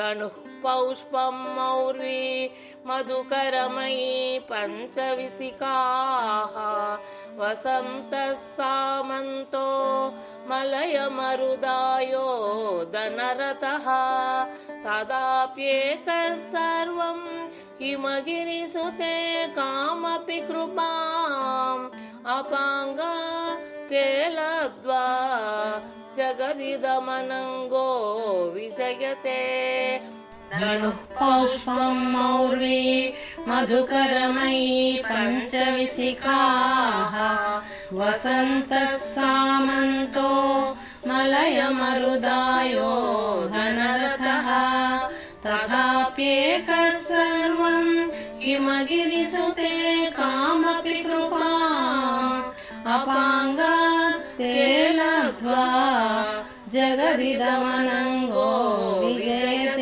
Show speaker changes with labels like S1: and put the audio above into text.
S1: धनुः पौष्पं मौर्वी मधुकरमयी पञ्चविसिकाः वसन्तः सामन्तो मलयमरुदायो धनरतः तदाप्येकः सर्वं हिमगिरिसुते कामपि कृपाम् अपाङ्गा ते लब्ध्वा जगदिदमनङ्गो विजयते धनुः पौष्पं मौर्वी मधुकरमयी पञ्चविसिकाः वसन्तः सामन्तो मलयमरुदायो धनरतः तथाप्येकः सर्वं हिमगिरिसुते कामपि कृपा। अपाङ्गा ते लब्ध्वा जगदिदमनङ्गो